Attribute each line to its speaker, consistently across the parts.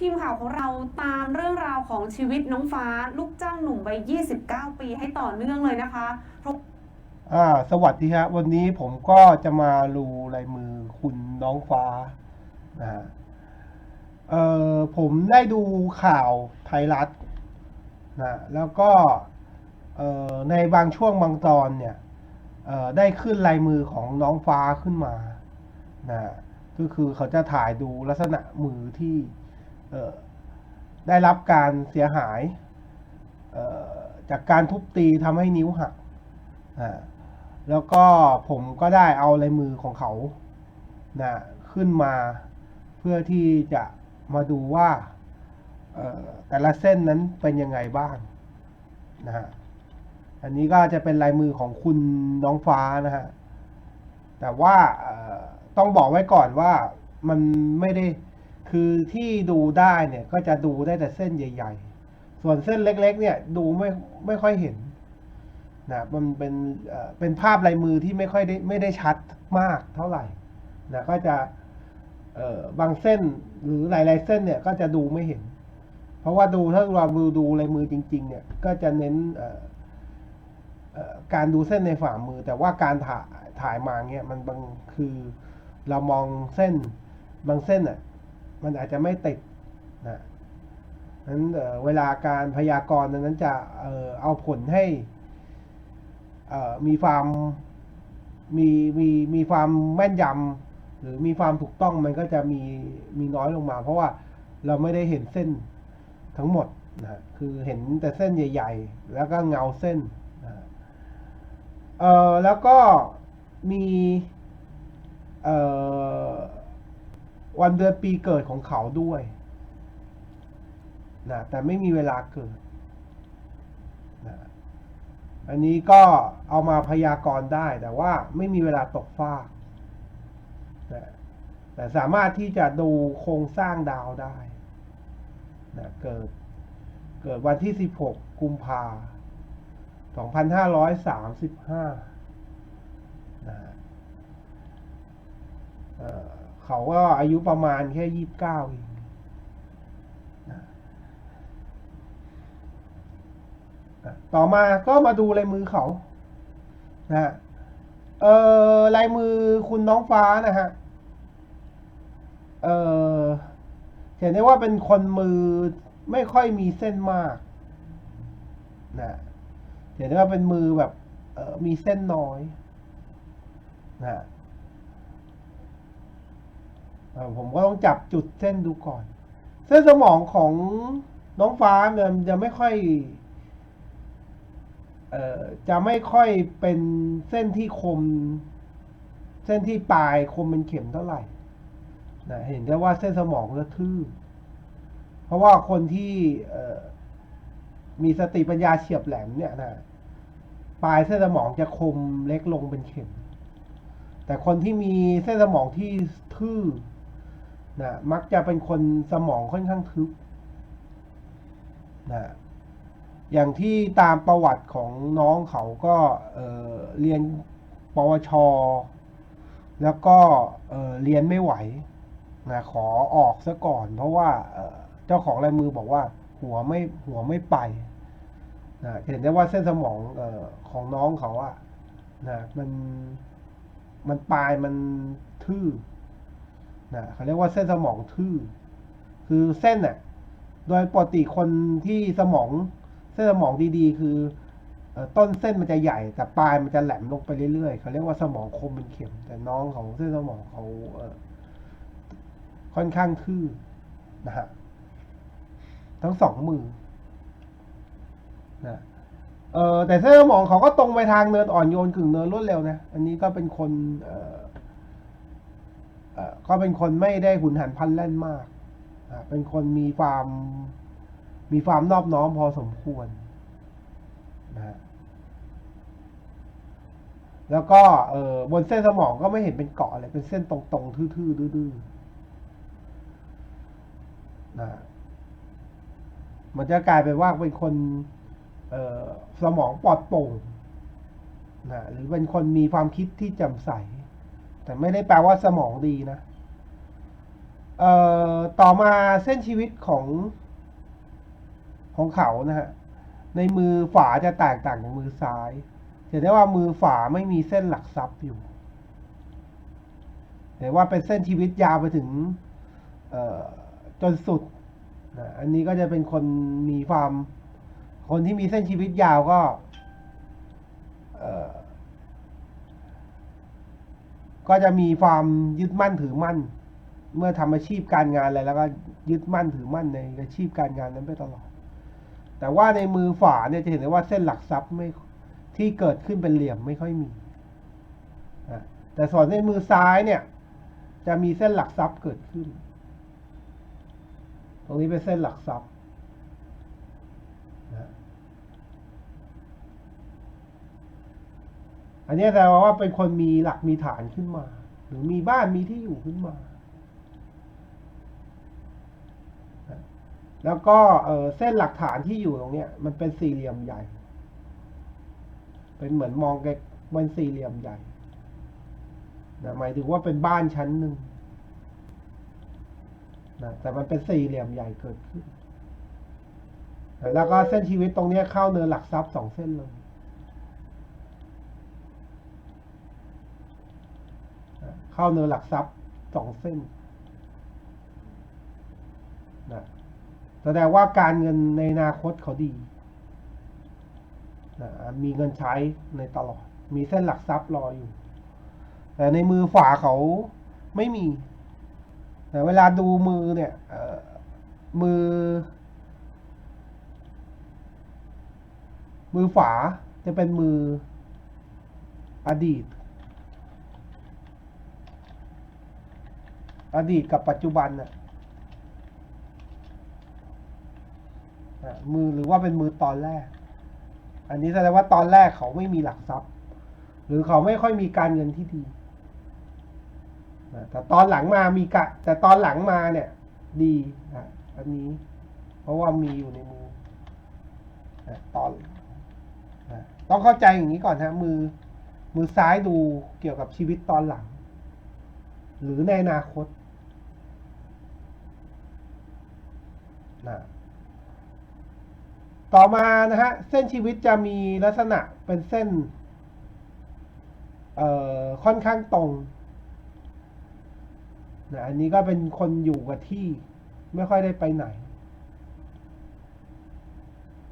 Speaker 1: ทีมข่าวของเราตามเรื่องราวของชีวิตน้องฟ้า ลูกจ้างหนุ่มวัย 29 ปีให้ต่อเนื่องเลยนะคะเพราะ
Speaker 2: อ่าสวัสดีครับวันนี้ผมก็จะมาดูลายมือคุณน้องฟ้านะฮะเอ่อผมได้ดูข่าวไทยรัฐนะแล้วก็เอ่อในบางช่วงบางตอนเนี่ยเอ่อได้ขึ้นลายมือของน้องฟ้าขึ้นมานะก็คือเขาจะถ่ายดูลักษณะมือที่ ได้รับการเสียหายเออจากการทุบตีทำให้นิ้วหักแล้วก็ผมก็ได้เอาลายมือของเขานะขึ้นมาเพื่อที่จะมาดูว่าแต่ละเส้นนั้นเป็นยังไงบ้างนะฮะ อันนี้ก็จะเป็นลายมือของคุณน้องฟ้านะฮะ แต่ว่าต้องบอกไว้ก่อนว่ามันไม่ได้ คือที่ดูได้เนี่ยก็จะดูได้แต่เส้นใหญ่ ๆ ส่วนเส้นเล็ก ๆ เนี่ยดูไม่ไม่ค่อยเห็นนะมันเป็นเป็นภาพลายมือที่ไม่ค่อยได้ไม่ได้ชัดมากเท่าไหร่นะก็จะบางเส้นหรือหลาย ๆ เส้นเนี่ยก็จะดูไม่เห็น เพราะว่าดูถ้าเราดูดูลายมือจริง ๆ เนี่ยก็จะเน้นการดูเส้นในฝ่ามือ แต่ว่าการถ่ายถ่ายมาเนี่ยมันบางคือเรามองเส้นบางเส้นอะ มันอาจจะไม่ติดนะนั้นเเวลาการพยากรณ์นั้นจะเออเอาผลให้เออมีความมีมีมีความแม่นยำหรือมีความถูกต้องมันก็จะมีมีน้อยลงมา เพราะว่าเราไม่ได้เห็นเส้นทั้งหมดนะคือเห็นแต่เส้นใหญ่ ๆ แล้วก็เงาเส้นนะเออแล้วก็มีเออ วันเดือนปีเกิดของเขาด้วยนะแต่ไม่มีเวลาเกิดนะอันนี้ก็เอามาพยากรณ์ได้แต่ว่าไม่มีเวลาตกฟากนะแต่สามารถที่จะดูโครงสร้างดาวได้นะเกิดเกิดวันที่ 16 กุมภา2535นะฮะ เขาก็อายุประมาณแค่29เองนะอะต่อมาก็มาดูลายมือเขานะเออลายมือคุณน้องฟ้านะฮะเออเห็นได้ว่าเป็นคนมือไม่ค่อยมีเส้นมากนะเห็นได้ว่าเป็นมือแบบเออมีเส้นน้อยนะ ผมก็ต้องจับจุดเส้นดูก่อน เส้นสมองของน้องฟ้าเนี่ยจะไม่ค่อยออจะไม่ค่อยเป็นเส้นที่คม เส้นที่ปลายคมเป็นเข็มเท่าไหร่นะเห็นได้ว่าเส้นสมองจะทื่อเพราะว่าคนที่มีสติปัญญาเฉียบแหลมเนี่ยนะปลายเส้นสมองจะคมเล็กลงเป็นเข็ม แต่คนที่มีเส้นสมองที่ทื่อ นะมักจะเป็นคนสมองค่อนข้างทึบนะอย่างที่ตามประวัติของน้องเขาก็เเรียนปวช แล้วก็เเรียนไม่ไหวนะขอออกซะก่อน เพราะว่าเเจ้าของลายมือบอกว่าหัวไม่หัวไม่ไปนะเห็นได้ว่าเส้นสมองออของน้องเขาอะนะมันมันปลายมันทื่อ นะเขาเรียกว่าเส้นสมองทื่อ คือเส้นน่ะโดยปกติคนที่สมองเส้นสมองดีๆ คือต้นเส้นมันจะใหญ่ แต่ปลายมันจะแหลมลงไปเรื่อยๆเขาเรียกว่าสมองคมเป็นเข็ม แต่น้องของเส้นสมองเขาเค่อนข้างทื่อนะฮะทั้งสองมือนะเออแต่เส้นสมองเขาก็ตรงไปทางเนินอ่อนโยนกึ่งเนินรวดเร็วนะ อันนี้ก็เป็นคนเออ ก็เป็นคนไม่ได้หุนหันพันแล่นมากเป็นคนมีความมีความนอบน้อมพอสมควรนะฮะแล้วก็เออบนเส้นสมองก็ไม่เห็นเป็นเกาะอะไรเป็นเส้นตรงๆ ทื่อๆดื้อๆนะฮะมันจะกลายเป็นว่าเป็นคนเออสมองปลอดโปร่งนะหรือเป็นคนมีความคิดที่แจ่มใส แต่ไม่ได้แปลว่าสมองดีนะเอ่อต่อมาเส้นชีวิตของของเขานะฮะในมือฝาจะแตกต่างจากมือซ้ายเห็นได้ว่ามือฝาไม่มีเส้นหลักทรัพย์อยู่แต่ว่าเป็นเส้นชีวิตยาวไปถึงเอ่อจนสุดนะอันนี้ก็จะเป็นคนมีความ คนที่มีเส้นชีวิตยาวก็เอ่อ ก็จะมีความยึดมั่นถือมั่น เมื่อทำอาชีพการงานอะไรแล้วก็ยึดมั่นถือมั่นในอาชีพการงานนั้นไปตลอด แต่ว่าในมือฝาเนี่ยจะเห็นได้ว่าเส้นหลักทรัพย์ไม่ที่เกิดขึ้นเป็นเหลี่ยมไม่ค่อยมี แต่ส่วนในมือซ้ายเนี่ย จะมีเส้นหลักทรัพย์เกิดขึ้น ตรงนี้เป็นเส้นหลักทรัพย์นะ อันนี้แสดงว่าเป็นคนมีหลักมีฐานขึ้นมา หรือมีบ้านมีที่อยู่ขึ้นมา แล้วก็เส้นหลักฐานที่อยู่ตรงเนี้ยมันเป็นสี่เหลี่ยมใหญ่ เป็นเหมือนมองแกเป็นสี่เหลี่ยมใหญ่นะหมายถึงว่าเป็นบ้านชั้นหนึ่งนะแต่มันเป็นสี่เหลี่ยมใหญ่เกิดขึ้น แล้วก็เส้นชีวิตตรงเนี้ยเข้าเนินหลักทรัพย์สองเส้นเลยนะ เข้าเนินหลักทรัพย์สองเส้นนะแสดงว่าการเงินในอนาคตเขาดีนะมีเงินใช้ในตลอด มีเส้นหลักทรัพย์รออยู่ แต่ในมือฝาเขาไม่มีแต่เวลาดูมือเนี่ยมือ มือฝาจะเป็นมืออดีต อดีตกับปัจจุบันน่ะอะมือหรือว่าเป็นมือตอนแรก อันนี้แสดงว่าตอนแรกเขาไม่มีหลักทรัพย์ หรือเขาไม่ค่อยมีการเงินที่ดีแต่ตอนหลังมามีกะ แต่ตอนหลังมาเนี่ย ดีอันนี้ เพราะว่ามีอยู่ในมือตอนต้องเข้าใจอย่างนี้ก่อนฮะมือ มือซ้ายดูเกี่ยวกับชีวิตตอนหลัง หรือในอนาคต นะต่อมานะฮะเส้นชีวิตจะมีลักษณะเป็นเส้นเอ่อค่อนข้างตรงนะอันนี้ก็เป็นคนอยู่กับที่ไม่ค่อยได้ไปไหน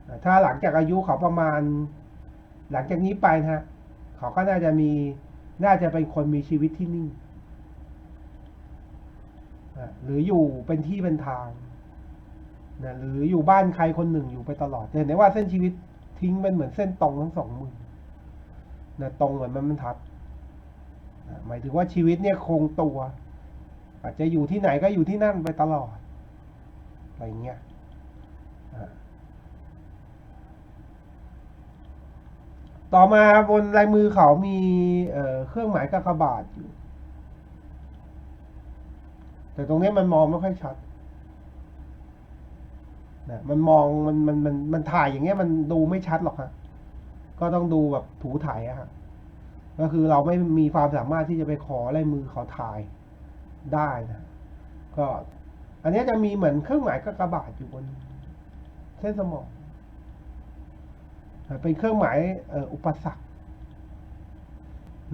Speaker 2: นะถ้าหลังจากอายุเขาประมาณ หลังจากนี้ไปนะฮะเขาก็น่าจะมีน่าจะเป็นคนมีชีวิตที่นิ่งนะหรืออยู่เป็นที่เป็นทาง นะหรืออยู่บ้านใครคนหนึ่งอยู่ไปตลอดเห็นได้ว่าเส้นชีวิตทิ้งเป็นเหมือนเส้นตรงทั้งสองมือนะตรงเหมือนมันบรรทัดนะหมายถึงว่าชีวิตเนี่ยคงตัว อาจจะอยู่ที่ไหนก็อยู่ที่นั่นไปตลอดอะไรเงี้ยต่อมาบนลายมือเขามีเเครื่องหมายกากบาทอยู่ แต่ตรงนี้มันมองไม่ค่อยชัด นะมันมองมันมันมันมันถ่ายอย่างเงี้ยมันดูไม่ชัดหรอกฮะก็ต้องดูแบบถูถ่ายอะฮะก็คือเราไม่มีความสามารถที่จะไปขอลายมือขาถ่ายได้นะก็ อันนี้จะมีเหมือนเครื่องหมายกากบาทอยู่บนเส้นสมองเป็นเครื่องหมายอุปสรรค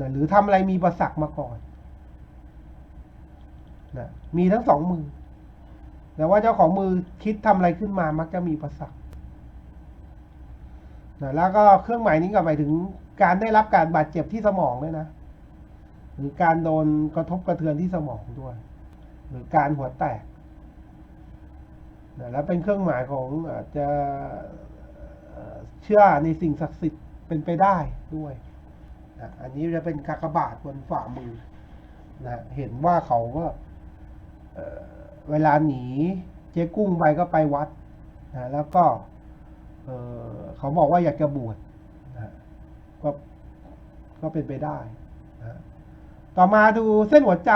Speaker 2: นะหรือทำอะไรมีอุปสรรคมาก่อนนะมีทั้งสองมือ แต่ว่าเจ้าของมือคิดทำอะไรขึ้นมามักจะมีประสักนะแล้วก็เครื่องหมายนี้ก็หมายถึงการได้รับการบาดเจ็บที่สมองด้วยนะ หรือการโดนกระทบกระเทือนที่สมองด้วย หรือการหัวแตกนะแล้วเป็นเครื่องหมายของอาจจะเชื่อในสิ่งศักดิ์สิทธิ์เป็นไปได้ด้วยนะอันนี้จะเป็นกากบาทบนฝ่ามือนะเห็นว่าเขาก็เอ่อ เวลาหนีเจ๊กุ้งไปก็ไปวัดนะแล้วก็เออเขาบอกว่าอยากจะบวชนะก็ก็เป็นไปได้นะต่อมาดูเส้นหัวใจ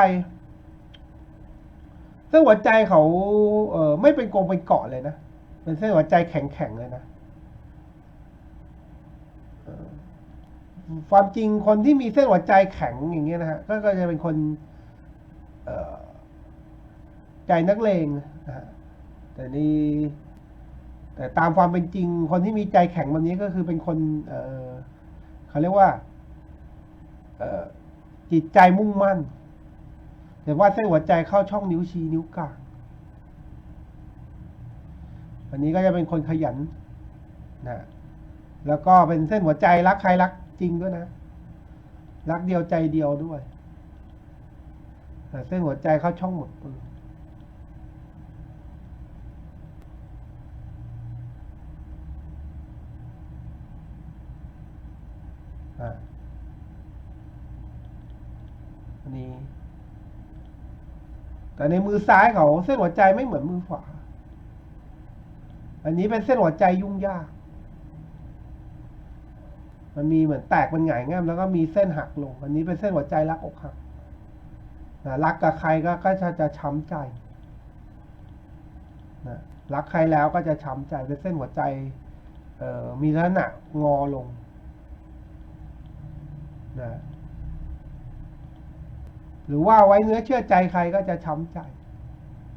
Speaker 2: เส้นหัวใจเขาเออไม่เป็นกลมเป็นเกาะเลยนะเป็นเส้นหัวใจแข็งๆเลยนะความจริงคนที่มีเส้นหัวใจแข็งอย่างเงี้ยนะฮะก็จะเป็นคนเออ ใจนักเลงนะฮะแต่นี่แต่ตามความเป็นจริง คนที่มีใจแข็งแบบนี้ก็คือเป็นคนเเขาเรียกว่าจิตใจมุ่งมั่น แต่ว่าเส้นหัวใจเข้าช่องนิ้วชี้นิ้วกลางอันนี้ก็จะเป็นคนขยันนะแล้วก็เป็นเส้นหัวใจรักใครรักจริงด้วยนะ รักเดียวใจเดียวด้วยแต่เส้นหัวใจเข้าช่องหมดปืนอะอั นี้ แต่ในมือซ้ายเขาเส้นหัวใจไม่เหมือนมือขวา อันนี้เป็นเส้นหัวใจยุ่งยาก มันมีเหมือนแตกมันหงายง่ามแล้วก็มีเส้นหักลง อันนี้เป็นเส้นหัวใจรักอกหักนะรักกับใครก็ก็จะจะช้ำใจนะรักใครแล้วก็จะช้ำใจเป็นเส้นหัวใจมีลักษณะงอลงนะ หรือว่าไว้เนื้อเชื่อใจใครก็จะช้ำใจ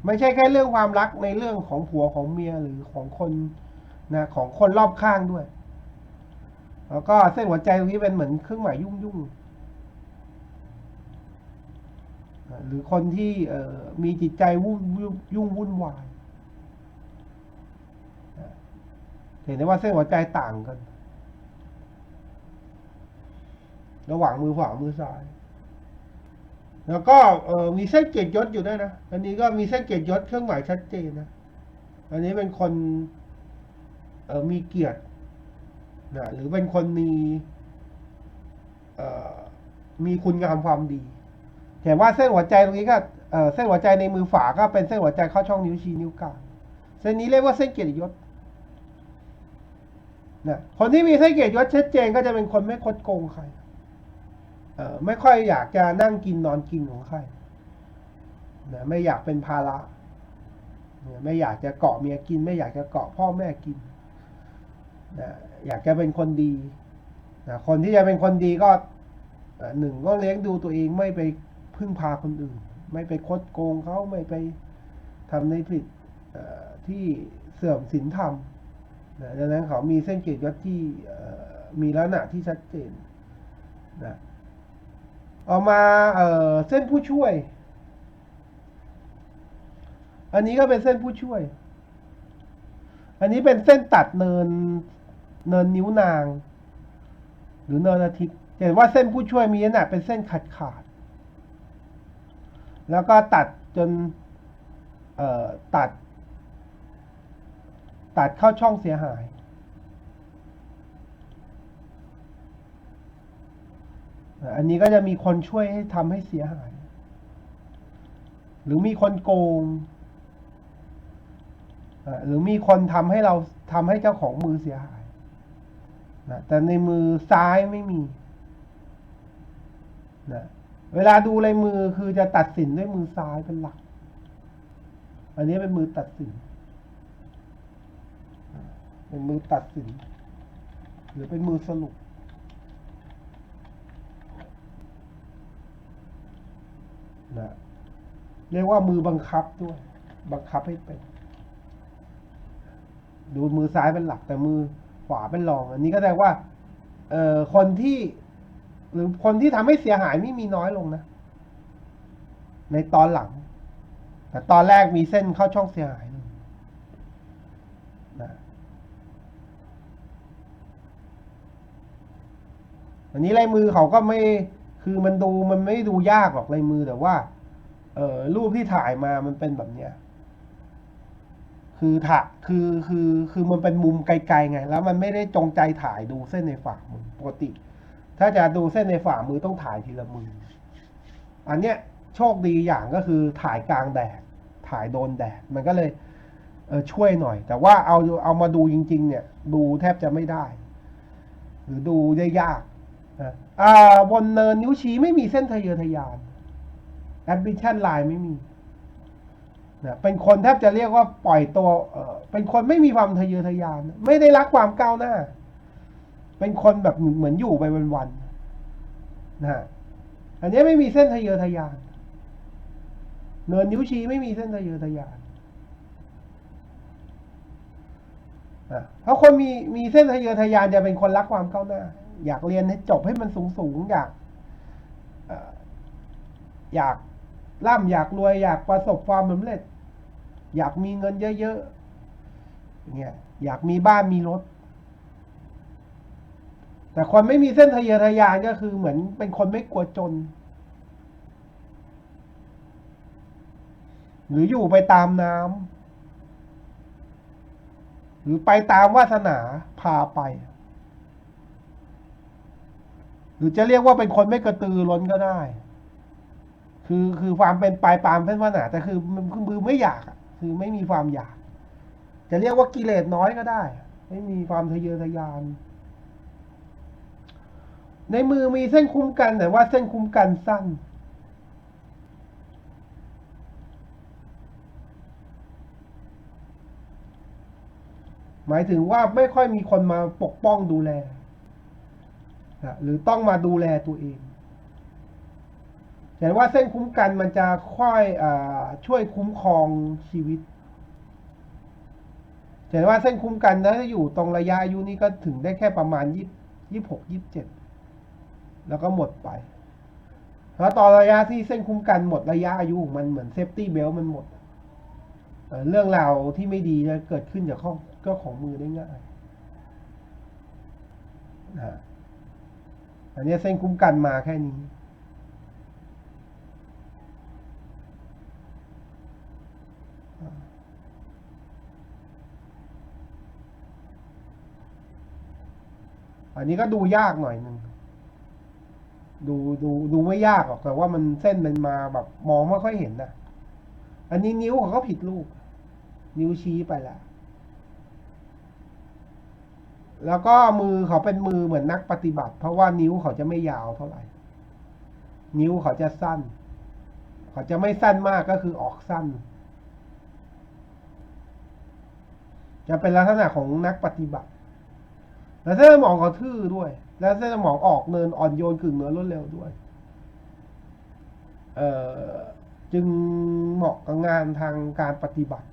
Speaker 2: ไม่ใช่แค่เรื่องความรักในเรื่องของผัวของเมียหรือของคนนะของคนรอบข้างด้วย แล้วก็เส้นหัวใจตรงนี้เป็นเหมือนเครื่องหมายยุ่งยุ่งหรือคนที่เอมีจิตใจวุ่นยุ่งวุ่นวายเห็นได้ว่าเส้นหัวใจต่างกัน ระหว่างมือขวามือซ้าย แล้วก็มีเส้นเกียรติยศอยู่ด้วยนะ อันนี้ก็มีเส้นเกียรติยศเครื่องหมายชัดเจนนะ อันนี้เป็นคนเมีเกียรตินะหรือเป็นคนมีมีคุณงามความดีเห็นว่าเส้นหัวใจตรงนี้ก็เส้นหัวใจในมือฝาก็เป็นเส้นหัวใจเข้าช่องนิ้วชี้นิ้วกลาง เส้นนี้เรียกว่าเส้นเกียรติยศนะคนที่มีเส้นเกียรติยศชัดเจนก็จะเป็นคนไม่คดโกงใคร ไม่ค่อยอยากจะนั่งกินนอนกินของใครนะไม่อยากเป็นภาระไม่อยากจะเกาะเมียกิน ไม่อยากจะเกาะพ่อแม่กินนะอยากจะเป็นคนดีนะคนที่จะเป็นคนดีก็หนึ่งก็เลี้ยงดูตัวเองไม่ไปพึ่งพาคนอื่น ไม่ไปคดโกงเขาไม่ไปทำในผิดที่เสื่อมศีลธรรมนะดังนั้นเขามีเส้นเกียรติยศที่มีลักษณะที่ชัดเจนนะ เอามาเออเส้นผู้ช่วย อันนี้ก็เป็นเส้นผู้ช่วย อันนี้เป็นเส้นตัดเนินเนินนิ้วนาง หรือเนินอาทิตย์เห็นว่าเส้นผู้ช่วยมีลักษณะเป็นเส้นขาดขาด แล้วก็ตัดจนเอ่อตัด ตัดเข้าช่องเสียหาย อันนี้ก็จะมีคนช่วยให้ทำให้เสียหาย หรือมีคนโกง หรือมีคนทำให้เราทำให้เจ้าของมือเสียหายนะแต่ในมือซ้ายไม่มีนะเวลาดูลายมือคือจะตัดสินด้วยมือซ้ายเป็นหลัก อันนี้เป็นมือตัดสิน เป็นมือตัดสิน หรือเป็นมือสรุป นะเรียกว่ามือบังคับด้วย บังคับให้เป็น ดูมือซ้ายเป็นหลักแต่มือขวาเป็นรอง อันนี้ก็แสดงว่า เอ่อคนที่ หรือคนที่ทำให้เสียหายไม่มีน้อยลงนะ ในตอนหลัง แต่ตอนแรกมีเส้นเข้าช่องเสียหายเลยนะอันนี้ลายมือเขาก็ไม่ คือมันดูมันไม่ดูยากหรอกลายมือแต่ว่า เออรูปที่ถ่ายมามันเป็นแบบเนี้ย คือถ่าคือคือคือมันเป็นมุมไกลๆไง แล้วมันไม่ได้จงใจถ่ายดูเส้นในฝ่ามือปกติ ถ้าจะดูเส้นในฝ่ามือต้องถ่ายทีละมือ อันเนี้ยโชคดีอย่างก็คือถ่ายกลางแดดถ่ายโดนแดดมันก็เลยเออช่วยหน่อย แต่ว่าเอาเอามาดูจริง ๆ เนี่ย ดูแทบจะไม่ได้ หรือดูได้ยาก บนเนินนิ้วชี้ไม่มีเส้นทะเยอทะยานแอมบิชันไลน์ไม่มีนะเป็นคนแทบจะเรียกว่าปล่อยตัวเออเป็นคนไม่มีความทะเยอทะยาน ไม่ได้รักความก้าวหน้า เป็นคนแบบเหมือนอยู่ไปวันๆนะฮะอันนี้ไม่มีเส้นทะเยอทะยาน เนินนิ้วชี้ไม่มีเส้นทะเยอทะยานอะเพราะคนมีมีเส้นทะเยอทะยานจะเป็นคนรักความก้าวหน้า อยากเรียนให้จบให้มันสูงสูงๆอยากอยากร่ำอยากรวยอยากประสบความสำเร็จ อยากมีเงินเยอะๆอย่างเงี้ยอยากมีบ้านมีรถ แต่คนไม่มีเส้นทะเยอทะยานก็คือเหมือนเป็นคนไม่กลัวจน หรืออยู่ไปตามน้ำหรือไปตามวาสนาพาไป รือจะเรียกว่าเป็นคนไม่กระตือร้นก็ได้ คือคือความเป็นปตายปามเส้นว่าสนาแต่คือมันคือไม่อยากคือไม่มีความอยาก จะเรียกว่ากิเลสน้อยก็ได้ ไม่มีความทะเยอทะยาน ในมือมีเส้นคุ้มกันแต่ว่าเส้นคุ้มกันสั้น หมายถึงว่าไม่ค่อยมีคนมาปกป้องดูแล นะหรือต้องมาดูแลตัวเองแต่ว่าเส้นคุ้มกันมันจะค่อยอช่วยคุ้มครองชีวิตแต่ว่าเส้นคุ้มกันถ้าอยู่ตรงระยะอายุนี้ก็ถึงได้แค่ประมาณยี่ยี่หกยี่เจ็ดแล้วก็หมดไป แล้วตอนระยะที่เส้นคุ้มกันหมดระยะอายุของมันเหมือนเซฟตี้เบลมันหมด เรื่องราวที่ไม่ดีจะเกิดขึ้นจากข้อก็ของมือได้ง่ายนะ อันนี้เส้นคุ้มกันมาแค่นี้ อันนี้ก็ดูยากหน่อยหนึ่งดูดูดูไม่ยากหรอกแต่ว่ามันเส้นมันมาแบบมองไม่ค่อยเห็นนะ อันนี้นิ้วเขาก็ผิดรูปนิ้วชี้ไปแล้ว แล้วก็มือเขาเป็นมือเหมือนนักปฏิบัติ เพราะว่านิ้วเขาจะไม่ยาวเท่าไหร่ นิ้วเขาจะสั้น เขาจะไม่สั้นมากก็คือออกสั้น จะเป็นลักษณะของนักปฏิบัติ แล้วเส้นสมองเขาทื่อด้วย แล้วเส้นสมองออกเนินอ่อนโยนกึ่งเนื้อรวดเร็วด้วย เอ่อจึงเหมาะกับงานทางการปฏิบัติ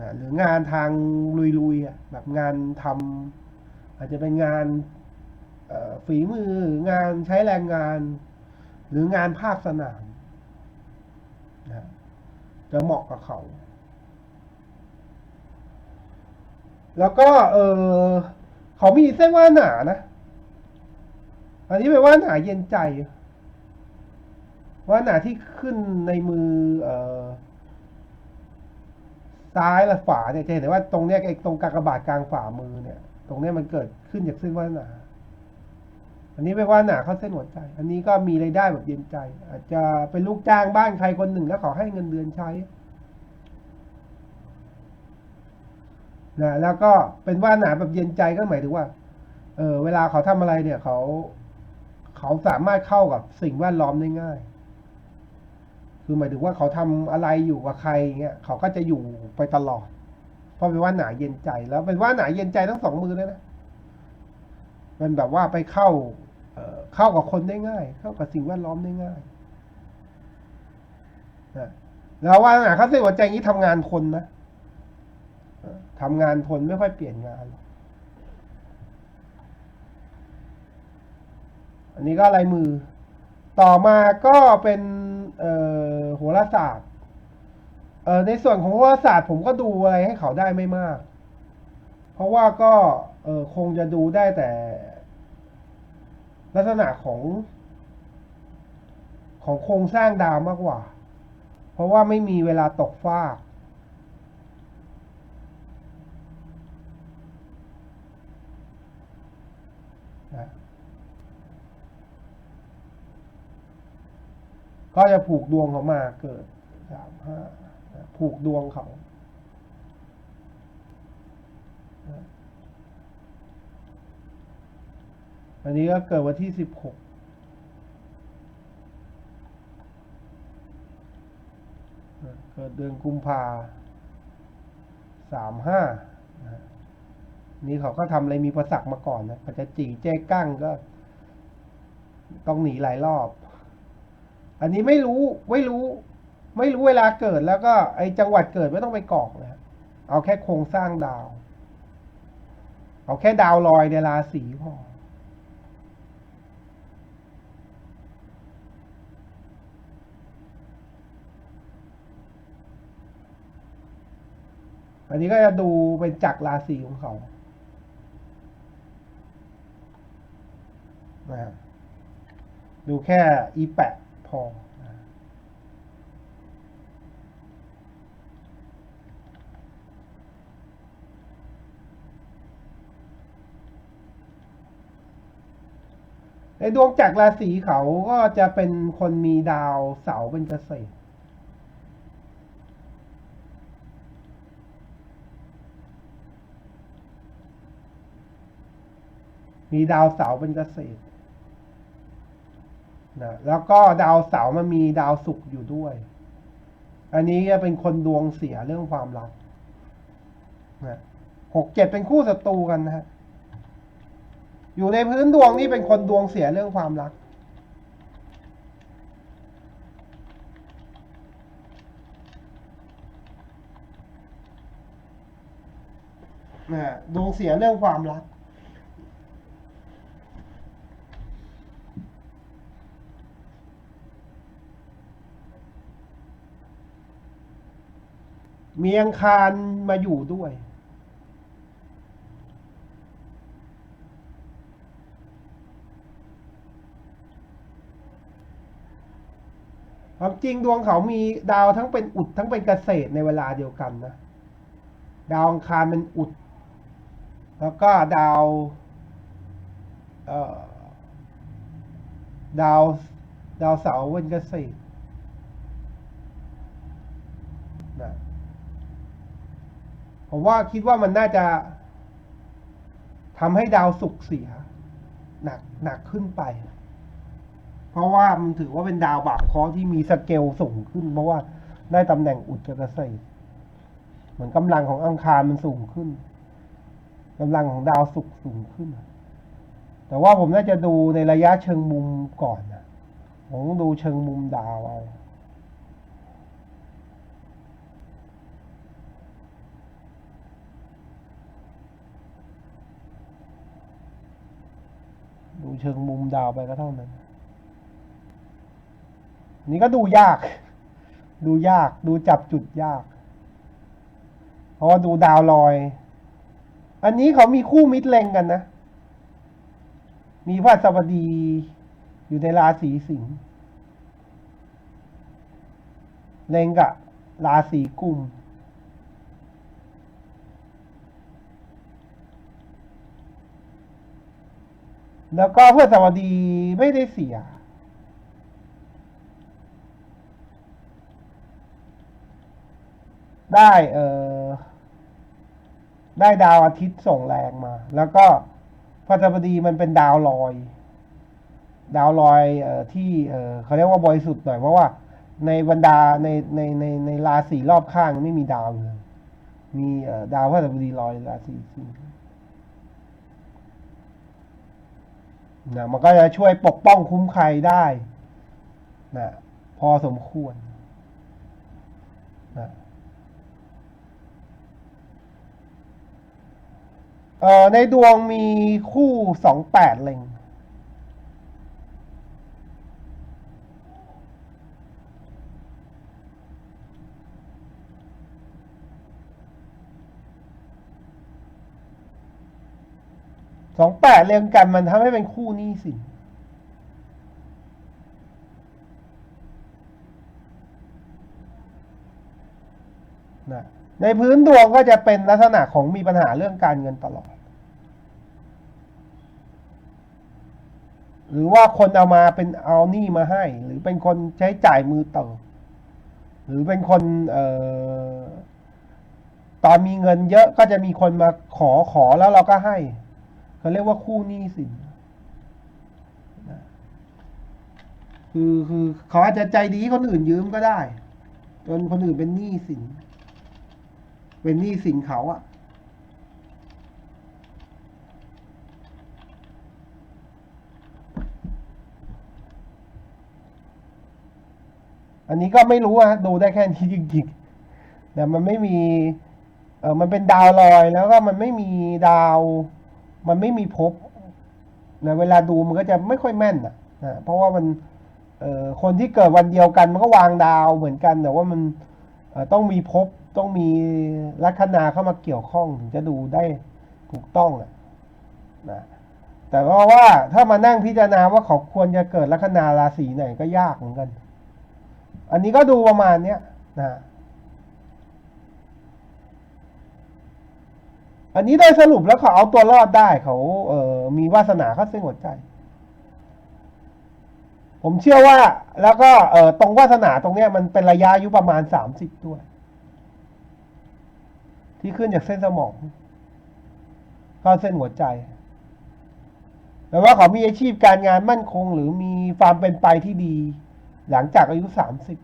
Speaker 2: นะหรืองานทางลุยๆแบบงานทำอาจจะเป็นงานฝีมืองานใช้แรงงาน หรืองานภาคสนามนะจะเหมาะกับเขา แล้วก็เออเขามีเส้นว่าหนานะอันนี้เป็นว่าหนาเย็นใจ ว่าหนาที่ขึ้นในมือเออ ซ้ายและขวาเนี่ยจะเห็นได้ว่าตรงเนี้ยไอ้ตรงกากบาทกลางฝ่ามือเนี่ย ตรงเนี้ยมันเกิดขึ้นจากเส้นว่าหนา อันนี้เป็นว่าหนาเข้าเส้นหัวใจ อันนี้ก็มีรายได้แบบเย็นใจ อาจจะเป็นลูกจ้างบ้านใครคนหนึ่งแล้วขาให้เงินเดือนใช้นะแล้วก็เป็นว่าหนาแบบเย็นใจก็หมายถึงว่า เออเวลาเขาทำอะไรเนี่ยเขา เขาสามารถเข้ากับสิ่งแวดล้อมได้ง่าย คือหมายถึงว่าเขาทำอะไรอยู่กับใครเงี้ยเขาก็จะอยู่ไปตลอด เพราะเป็นว่าหนาเย็นใจแล้วเป็นว่าหนาเย็นใจทั้งสองมือเลยนะมันแบบว่าไปเข้าเข้ากับคนได้ง่าย เข้ากับสิ่งแวดล้อมได้ง่ายนะแล้วว่าหนาเขาเส้นหัวใจนี้ทำงานคนนะทำงานทนไม่ค่อยเปลี่ยนงาน อันนี้ก็ลายมือ ต่อมาก็เป็นโหราศาสตร์เออในส่วนของโหราศาสตร์ผมก็ดูอะไรให้เขาได้ไม่มาก เพราะว่าก็เออคงจะดูได้แต่ ลักษณะของ ของโครงสร้างดาวมากกว่า เพราะว่าไม่มีเวลาตกฟาก นะ ก็จะผูกดวงเขามาเกิดสามห้าผูกดวงเขาอันนี้ก็เกิดวันที่สิบหกเกิดเดือนกุมภาสามห้านี่เขาก็ทำอะไรมีประสักมาก่อนนะปัจจจีแจ้กั้งก็ ต้องหนีหลายรอบ อันนี้ไม่รู้ไม่รู้ ไม่รู้เวลาเกิดแล้วก็ไอจังหวัดเกิดไม่ต้องไปกรอกเลยฮะเอาแค่โครงสร้างดาว เอาแค่ดาวลอยในราศีพออันนี้ก็จะดูเป็นจักรราศีของเขานะฮะดูแค่อีแปะ พอ ในดวงจักรราศีเขาก็จะเป็นคนมีดาวเสาร์เป็นเกษตรมีดาวเสาร์เป็นเกษตร นะแล้วก็ดาวเสาร์มันมีดาวศุกร์อยู่ด้วย อันนี้จะเป็นคนดวงเสียเรื่องความรักนะหกเจ็ดเป็นคู่ศัตรูกันนะฮะอยู่ในพื้นดวงนี่เป็นคนดวงเสียเรื่องความรักนะฮะดวงเสียเรื่องความรัก มีอังคารมาอยู่ด้วย ความจริงดวงเขามีดาวทั้งเป็นอุดทั้งเป็นเกษตรในเวลาเดียวกันนะ ดาวอังคารเป็นอุด แล้วก็ดาวเอ่อดาว ดาวเสาร์เป็นเกษตรนะ ผมว่าคิดว่ามันน่าจะทำให้ดาวศุกร์เสีย หนักหนักขึ้นไป เพราะว่ามันถือว่าเป็นดาวบาปเคราะห์ที่มีสเกลสูงขึ้น เพราะว่าได้ตำแหน่งอุดกับเกษเหมือนกำลังของอังคารมันสูงขึ้นกำลังของดาวศุกร์สูงขึ้น แต่ว่าผมน่าจะดูในระยะเชิงมุมก่อนนะผมต้องดูเชิงมุมดาวเอา ดูเชิงมุมดาวไปก็เท่านั้น นี่ก็ดูยาก ดูยาก ดูจับจุดยาก เพราะว่าดูดาวลอย อันนี้เขามีคู่มิตรเลงกันนะ มีพระสบดีอยู่ในราศีสิงห์เลงกับราศีกุม แล้วก็เพื่อสวัสดีไม่ได้เสีย ได้เออได้ดาวอาทิตย์ส่งแรงมา แล้วก็พระสบดีมันเป็นดาวลอย ดาวลอยเอ่อที่เออเขาเรียกว่าบริสุทธิ์หน่อยเพราะว่า ในบรรดาในในในในราศีรอบข้างไม่มีดาวเลยมีเอ่อดาวพระสบดีลอยราศีสิงห์ นะมันก็จะช่วยปกป้องคุ้มภัยได้นะพอสมควรนะในดวงมีคู่สองแปดเล็ง สองแปดเรียงกันมันทำให้เป็นคู่หนี้สินนะในพื้นดวงก็จะเป็นลักษณะของมีปัญหาเรื่องการเงินตลอด หรือว่าคนเอามาเป็นเอาหนี้มาให้ หรือเป็นคนใช้จ่ายมือเติบหรือเป็นคนเอ่อตอนมีเงินเยอะก็จะมีคนมาขอขอแล้วเราก็ให้ เขาเรียกว่าคู่หนี้สินคือคือเขาอาจจะใจดีคนอื่นยืมก็ได้ จนคนอื่นเป็นหนี้สิน เป็นหนี้สินเขาอะอันนี้ก็ไม่รู้อะดูได้แค่นี้จริงๆแต่มันไม่มี เออมันเป็นดาวลอยแล้วก็มันไม่มีดาว มันไม่มีภพนะเวลาดูมันก็จะไม่ค่อยแม่นอะนะเพราะว่ามันคนที่เกิดวันเดียวกันมันก็วางดาวเหมือนกัน แต่ว่ามันต้องมีภพต้องมีลัคนาเข้ามาเกี่ยวข้องถึงจะดูได้ถูกต้องอะนะแต่ว่าว่าถ้ามานั่งพิจารณาว่าเขาควรจะเกิดลัคนาราศีไหนก็ยากเหมือนกัน อันนี้ก็ดูประมาณเนี้ยนะ อันนี้ได้สรุปแล้วเขาเอาตัวรอดได้เขาเออมีวาสนาเขาเส้นหัวใจ ผมเชื่อว่า แล้วก็เออตรงวาสนาตรงเนี้ยมันเป็นระยะอายุประมาณสามสิบด้วย ที่ขึ้นจากเส้นสมองเข้าเส้นหัวใจแปลว่าเขามีอาชีพการงานมั่นคง หรือมีความเป็นไปที่ดี หลังจากอายุสามสิบ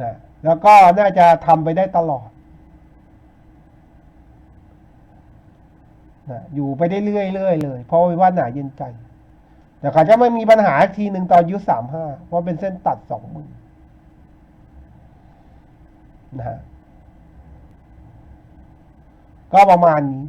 Speaker 2: นะแล้วก็น่าจะทำไปได้ตลอด นะ อยู่ไปได้เรื่อยๆเลยเพราะว่าหนาเย็นใจแต่เขาจะไม่มีปัญหาอีกทีหนึ่งตอนอายุสามห้าเพราะเป็นเส้นตัดสองมือนะฮะก็ประมาณนี้